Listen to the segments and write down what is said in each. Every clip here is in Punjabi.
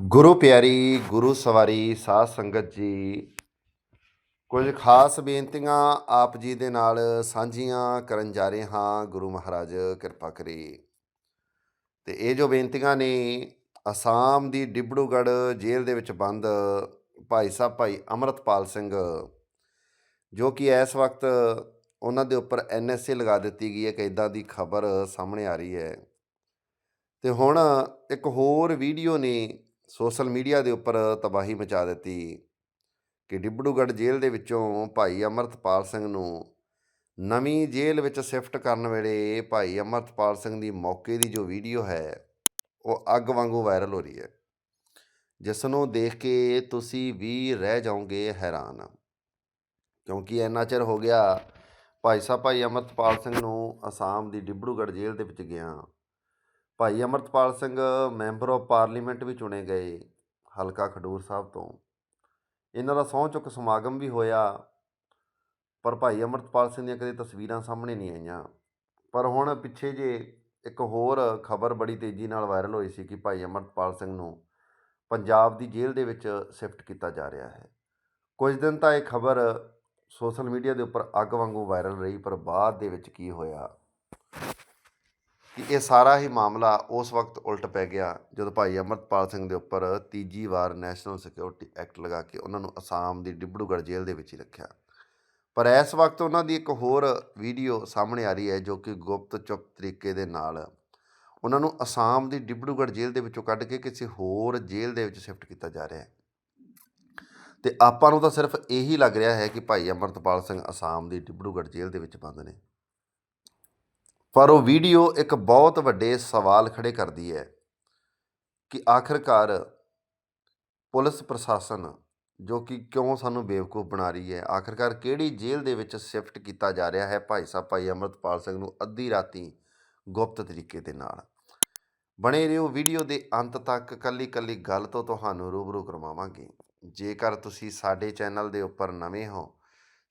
ਗੁਰੂ ਪਿਆਰੀ, ਗੁਰੂ ਸਵਾਰੀ, ਸਾਧ ਸੰਗਤ ਜੀ, ਕੁਝ ਖਾਸ ਬੇਨਤੀਆਂ ਆਪ ਜੀ ਦੇ ਨਾਲ ਸਾਂਝੀਆਂ ਕਰਨ ਜਾ ਰਹੇ ਹਾਂ। ਗੁਰੂ ਮਹਾਰਾਜ, ਕਿਰਪਾ ਕਰੇ। ਤੇ ਇਹ ਜੋ ਬੇਨਤੀਆਂ ਨੇ, ਅਸਾਮ ਦੀ ਡਿਬੜੂਗੜ੍ਹ ਜੇਲ੍ਹ ਦੇ ਵਿੱਚ ਬੰਦ ਭਾਈ ਸਾਹਿਬ, ਭਾਈ ਅਮਰਤਪਾਲ ਸਿੰਘ, ਜੋ ਕਿ ਇਸ ਵਕਤ ਉਹਨਾਂ ਦੇ ਉੱਪਰ ਐਨਐਸਏ ਲਗਾ ਦਿੱਤੀ ਗਈ ਹੈ ਕਿ ਇਦਾਂ ਦੀ ਖਬਰ ਸਾਹਮਣੇ ਆ ਰਹੀ ਹੈ। ਤੇ ਹੁਣ ਇੱਕ ਹੋਰ ਵੀਡੀਓ ਨੇ ਸੋਸ਼ਲ ਮੀਡੀਆ ਦੇ ਉੱਪਰ ਤਬਾਹੀ ਮਚਾ ਦਿੱਤੀ ਕਿ ਡਿਬੜੂਗੜ੍ਹ ਜੇਲ੍ਹ ਦੇ ਵਿੱਚੋਂ ਭਾਈ ਅਮਰਤਪਾਲ ਸਿੰਘ ਨੂੰ ਨਵੀਂ ਜੇਲ੍ਹ ਵਿੱਚ ਸ਼ਿਫਟ ਕਰਨ ਵੇਲੇ ਭਾਈ ਅਮਰਤਪਾਲ ਸਿੰਘ ਦੀ ਮੌਕੇ ਦੀ ਜੋ ਵੀਡੀਓ ਹੈ, ਉਹ ਅੱਗ ਵਾਂਗੂ ਵਾਇਰਲ ਹੋ ਰਹੀ ਹੈ। ਜਿਸ ਨੂੰ ਦੇਖ ਕੇ ਤੁਸੀਂ ਵੀ ਰਹਿ ਜਾਓਗੇ ਹੈਰਾਨ। ਕਿਉਂਕਿ ਇੰਨਾ ਚਿਰ ਹੋ ਗਿਆ ਭਾਈ ਸਾਹਿਬ, ਭਾਈ ਅਮਰਤਪਾਲ ਸਿੰਘ ਨੂੰ ਅਸਾਮ ਦੀ ਡਿਬੜੂਗੜ੍ਹ ਜੇਲ੍ਹ ਦੇ ਵਿੱਚ ਗਿਆ। Bhai Amritpal Singh member of parliament ਵੀ ਚੁਣੇ ਗਏ ਹਲਕਾ ਖਡੂਰ ਸਾਹਿਬ ਤੋਂ। ਇਹਨਾਂ ਦਾ ਸਹੁੰ ਚੁੱਕ ਸਮਾਗਮ ਵੀ ਹੋਇਆ, ਪਰ ਭਾਈ ਅਮਰਤਪਾਲ ਸਿੰਘ ਦੀਆਂ ਕਦੇ ਤਸਵੀਰਾਂ ਸਾਹਮਣੇ ਨਹੀਂ ਆਈਆਂ। ਪਰ ਹੁਣ ਪਿੱਛੇ ਜੇ ਇੱਕ ਹੋਰ ਖਬਰ ਬੜੀ ਤੇਜ਼ੀ ਨਾਲ ਵਾਇਰਲ ਹੋਈ ਸੀ ਕਿ ਭਾਈ ਅਮਰਤਪਾਲ ਸਿੰਘ ਨੂੰ ਪੰਜਾਬ ਦੀ ਜੇਲ੍ਹ ਦੇ ਵਿੱਚ ਸ਼ਿਫਟ ਕੀਤਾ ਜਾ ਰਿਹਾ ਹੈ। ਕੁਝ ਦਿਨ ਤਾਂ ਇਹ ਖਬਰ ਸੋਸ਼ਲ ਮੀਡੀਆ ਦੇ ਉੱਪਰ ਅੱਗ ਵਾਂਗੂ ਵਾਇਰਲ ਰਹੀ, ਪਰ ਬਾਅਦ ਦੇ ਵਿੱਚ ਕੀ ਹੋਇਆ? ਕਿ ਇਹ ਸਾਰਾ ਹੀ ਮਾਮਲਾ ਉਸ ਵਕਤ ਉਲਟ ਪੈ ਗਿਆ ਜਦੋਂ ਭਾਈ ਅਮਰਤਪਾਲ ਸਿੰਘ ਦੇ ਉੱਪਰ ਤੀਜੀ ਵਾਰ ਨੈਸ਼ਨਲ ਸਿਕਿਉਰਿਟੀ ਐਕਟ ਲਗਾ ਕੇ ਉਹਨਾਂ ਨੂੰ ਅਸਾਮ ਦੀ ਡਿਬੜੂਗੜ੍ਹ ਜੇਲ੍ਹ ਦੇ ਵਿੱਚ ਹੀ ਰੱਖਿਆ। ਪਰ ਇਸ ਵਕਤ ਉਹਨਾਂ ਦੀ ਇੱਕ ਹੋਰ ਵੀਡੀਓ ਸਾਹਮਣੇ ਆ ਰਹੀ ਹੈ ਜੋ ਕਿ ਗੁਪਤ ਚੁੱਪ ਤਰੀਕੇ ਦੇ ਨਾਲ ਉਹਨਾਂ ਨੂੰ ਅਸਾਮ ਦੀ ਡਿਬੜੂਗੜ੍ਹ ਜੇਲ੍ਹ ਦੇ ਵਿੱਚੋਂ ਕੱਢ ਕੇ ਕਿਸੇ ਹੋਰ ਜੇਲ੍ਹ ਦੇ ਵਿੱਚ ਸ਼ਿਫਟ ਕੀਤਾ ਜਾ ਰਿਹਾ ਹੈ। ਤੇ ਆਪਾਂ ਨੂੰ ਤਾਂ ਸਿਰਫ ਇਹੀ ਲੱਗ ਰਿਹਾ ਹੈ ਕਿ ਭਾਈ ਅਮਰਤਪਾਲ ਸਿੰਘ ਅਸਾਮ ਦੀ ਡਿਬੜੂਗੜ੍ਹ ਜੇਲ੍ਹ ਦੇ ਵਿੱਚ ਬੰਦ ਨੇ। ਪਰ ਉਹ ਵੀਡੀਓ ਇੱਕ ਬਹੁਤ ਵੱਡੇ ਸਵਾਲ ਖੜੇ ਕਰਦੀ ਹੈ ਕਿ ਆਖਰਕਾਰ ਪੁਲਿਸ ਪ੍ਰਸ਼ਾਸਨ, ਜੋ ਕਿ ਕਿਉਂ ਸਾਨੂੰ ਬੇਵਕੂਫ ਬਣਾ ਰਹੀ ਹੈ, ਆਖਰਕਾਰ ਕਿਹੜੀ ਜੇਲ੍ਹ ਦੇ ਵਿੱਚ ਸ਼ਿਫਟ ਕੀਤਾ ਜਾ ਰਿਹਾ ਹੈ ਭਾਈ ਸਾਹਿਬ, ਭਾਈ ਅਮਰਤਪਾਲ ਸਿੰਘ ਨੂੰ ਅੱਧੀ ਰਾਤੀ ਗੁਪਤ ਤਰੀਕੇ ਦੇ ਨਾਲ। ਬਣੇ ਰਹੋ ਵੀਡੀਓ ਦੇ ਅੰਤ ਤੱਕ ਕੱਲੀ ਕੱਲੀ ਗੱਲ ਤੋਂ ਤੁਹਾਨੂੰ ਰੂਬਰੂ ਕਰਵਾਵਾਂਗੇ। ਜੇਕਰ ਤੁਸੀਂ ਸਾਡੇ ਚੈਨਲ ਦੇ ਉੱਪਰ ਨਵੇਂ ਹੋ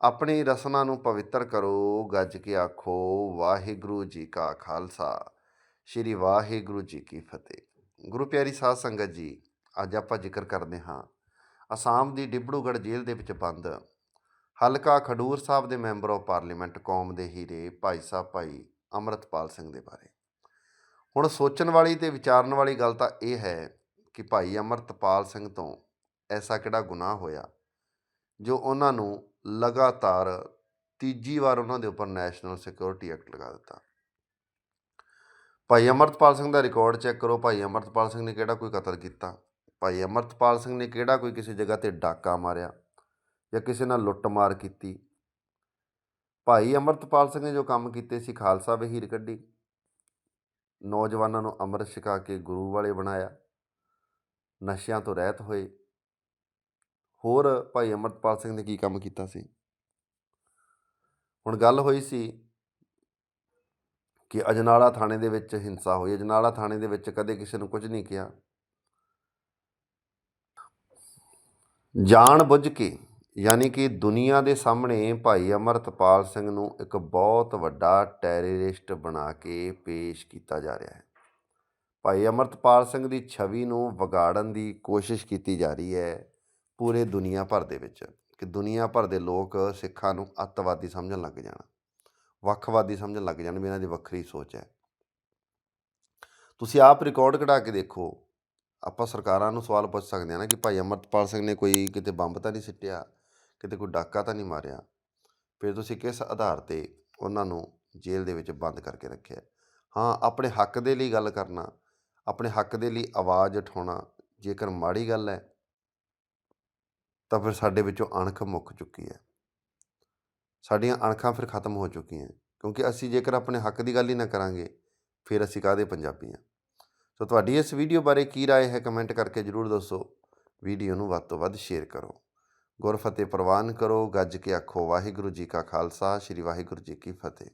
ਆਪਣੀ ਰਸਨਾ ਨੂੰ ਪਵਿੱਤਰ ਕਰੋ, ਗੱਜ ਕੇ ਆਖੋ, ਵਾਹਿਗੁਰੂ ਜੀ ਕਾ ਖਾਲਸਾ। ਸ੍ਰੀ ਵਾਹਿਗੁਰੂ ਜੀ ਕੀ ਫਤਿਹ। ਗੁਰੂ ਪਿਆਰੀ ਸਾਧ ਸੰਗਤ ਜੀ, ਅੱਜ ਆਪਾਂ ਜ਼ਿਕਰ ਕਰਦੇ ਹਾਂ ਅਸਾਮ ਦੀ ਡਿਬੜੂਗੜ੍ਹ ਜੇਲ੍ਹ ਦੇ ਵਿੱਚ ਬੰਦ। ਹਲਕਾ ਖਡੂਰ ਸਾਹਿਬ ਦੇ ਮੈਂਬਰ ਆਫ ਪਾਰਲੀਮੈਂਟ ਕੌਮ ਦੇ ਹੀਰੇ ਭਾਈ ਸਾਹਿਬ ਭਾਈ ਅਮਰਤਪਾਲ ਸਿੰਘ ਦੇ ਬਾਰੇ। ਹੁਣ ਸੋਚਣ ਵਾਲੀ ਤੇ ਵਿਚਾਰਨ ਵਾਲੀ ਗੱਲ ਤਾਂ ਇਹ ਹੈ ਕਿ ਭਾਈ ਅਮਰਤਪਾਲ ਸਿੰਘ ਤੋਂ ਐਸਾ ਕਿਹੜਾ ਗੁਨਾਹ ਹੋਇਆ? ਜੋ ਉਹਨਾਂ ਨੂੰ ਲਗਾਤਾਰ ਤੀਜੀ ਵਾਰ ਉਹਨਾਂ ਦੇ ਉੱਪਰ ਨੈਸ਼ਨਲ ਸਿਕਿਉਰਿਟੀ ਐਕਟ ਲਗਾ ਦਿੱਤਾ। ਭਾਈ ਅਮਰਤਪਾਲ ਸਿੰਘ ਦਾ ਰਿਕਾਰਡ ਚੈੱਕ ਕਰੋ। ਭਾਈ ਅਮਰਤਪਾਲ ਸਿੰਘ ਨੇ ਕਿਹੜਾ ਕੋਈ ਕਤਲ ਕੀਤਾ? ਭਾਈ ਅਮਰਤਪਾਲ ਸਿੰਘ ਨੇ ਕਿਹੜਾ ਕੋਈ ਕਿਸੇ ਜਗ੍ਹਾ ਤੇ ਡਾਕਾ ਮਾਰਿਆ ਜਾਂ ਕਿਸੇ ਨਾਲ ਲੁੱਟਮਾਰ ਕੀਤੀ? ਭਾਈ ਅਮਰਤਪਾਲ ਸਿੰਘ ਨੇ ਜੋ ਕੰਮ ਕੀਤੇ ਸੀ, ਖਾਲਸਾ ਵਹੀਰ ਕੱਢੀ। ਨੌਜਵਾਨਾਂ ਨੂੰ ਅੰਮ੍ਰਿਤ ਛਕਾ ਕੇ ਗੁਰੂ ਵਾਲੇ ਬਣਾਇਆ। ਨਸ਼ਿਆਂ ਤੋਂ ਰਹਿਤ ਹੋਏ। ਹੋਰ ਭਾਈ ਅਮਰਤਪਾਲ ਸਿੰਘ ਨੇ ਕੀ ਕੰਮ ਕੀਤਾ ਸੀ? ਹੁਣ ਗੱਲ ਹੋਈ ਸੀ ਕਿ ਅਜਨਾਲਾ ਥਾਣੇ ਦੇ ਵਿੱਚ ਹਿੰਸਾ ਹੋਈ। ਅਜਨਾਲਾ ਥਾਣੇ ਦੇ ਵਿੱਚ ਕਦੇ ਕਿਸੇ ਨੂੰ ਕੁਝ ਨਹੀਂ ਕਿਹਾ। ਜਾਣ ਬੁੱਝ ਕੇ ਯਾਨੀ ਕਿ ਦੁਨੀਆ ਦੇ ਸਾਹਮਣੇ ਭਾਈ ਅਮਰਤਪਾਲ ਸਿੰਘ ਨੂੰ ਇੱਕ ਬਹੁਤ ਵੱਡਾ ਟੈਰਰਿਸਟ ਬਣਾ ਕੇ ਪੇਸ਼ ਕੀਤਾ ਜਾ ਰਿਹਾ ਹੈ। ਭਾਈ ਅਮਰਤਪਾਲ ਸਿੰਘ ਦੀ ਛਵੀ ਨੂੰ ਵਿਗਾੜਨ ਦੀ ਕੋਸ਼ਿਸ਼ ਕੀਤੀ ਜਾ ਰਹੀ ਹੈ। ਪੂਰੇ ਦੁਨੀਆ ਭਰ ਦੇ ਵਿੱਚ ਕਿ ਦੁਨੀਆ ਭਰ ਦੇ ਲੋਕ ਸਿੱਖਾਂ ਨੂੰ ਅੱਤਵਾਦੀ ਸਮਝਣ ਲੱਗ ਜਾਣ। ਵੱਖਵਾਦੀ ਸਮਝਣ ਲੱਗ ਜਾਣ ਵੀ ਇਹਨਾਂ ਦੀ ਵੱਖਰੀ ਸੋਚ ਹੈ। ਤੁਸੀਂ ਆਪ ਰਿਕਾਰਡ ਕਢਾ ਕੇ ਦੇਖੋ। ਆਪਾਂ ਸਰਕਾਰਾਂ ਨੂੰ ਸਵਾਲ ਪੁੱਛ ਸਕਦੇ ਹਾਂ ਨਾ ਕਿ ਭਾਈ ਅਮਰਤਪਾਲ ਸਿੰਘ ਨੇ ਕੋਈ ਕਿਤੇ ਬੰਬ ਤਾਂ ਨਹੀਂ ਸਿੱਟਿਆ? ਕਿਤੇ ਕੋਈ ਡਾਕਾ ਤਾਂ ਨਹੀਂ ਮਾਰਿਆ? ਫਿਰ ਤੁਸੀਂ ਕਿਸ ਆਧਾਰ ਤੇ ਉਹਨਾਂ ਨੂੰ ਜੇਲ੍ਹ ਦੇ ਵਿੱਚ ਬੰਦ ਕਰਕੇ ਰੱਖਿਆ? ਹਾਂ, ਆਪਣੇ ਹੱਕ ਦੇ ਲਈ ਗੱਲ ਕਰਨਾ, ਆਪਣੇ ਹੱਕ ਦੇ ਲਈ ਆਵਾਜ਼ ਉਠਾਉਣਾ ਜੇਕਰ ਮਾੜੀ ਗੱਲ ਹੈ ਤਾਂ ਫਿਰ ਸਾਡੇ ਵਿੱਚੋਂ ਅਣਖ ਮੁੱਕ ਚੁੱਕੀ ਹੈ ਸਾਡੀਆਂ ਅਣਖਾਂ ਫਿਰ ਖਤਮ ਹੋ ਚੁੱਕੀਆਂ ਕਿਉਂਕਿ ਅਸੀਂ ਜੇਕਰ ਆਪਣੇ ਹੱਕ ਦੀ ਗੱਲ ਹੀ ਨਾ ਕਰਾਂਗੇ ਫਿਰ ਅਸੀਂ ਕਾਹਦੇ ਪੰਜਾਬੀ ਹਾਂ ਸੋ ਤੁਹਾਡੀ ਇਸ ਵੀਡੀਓ ਬਾਰੇ ਕੀ رائے ਹੈ ਕਮੈਂਟ ਕਰਕੇ ਜਰੂਰ ਦੱਸੋ ਵੀਡੀਓ ਨੂੰ ਵੱਧ ਤੋਂ ਵੱਧ ਸ਼ੇਅਰ ਕਰੋ ਗੁਰਫਤਿਹ ਪ੍ਰਵਾਨ ਕਰੋ ਗੱਜ ਕੇ ਆਖੋ ਵਾਹਿਗੁਰੂ ਜੀ ਕਾ ਖਾਲਸਾ ਸ੍ਰੀ ਵਾਹਿਗੁਰੂ ਜੀ ਕੀ ਫਤਿਹ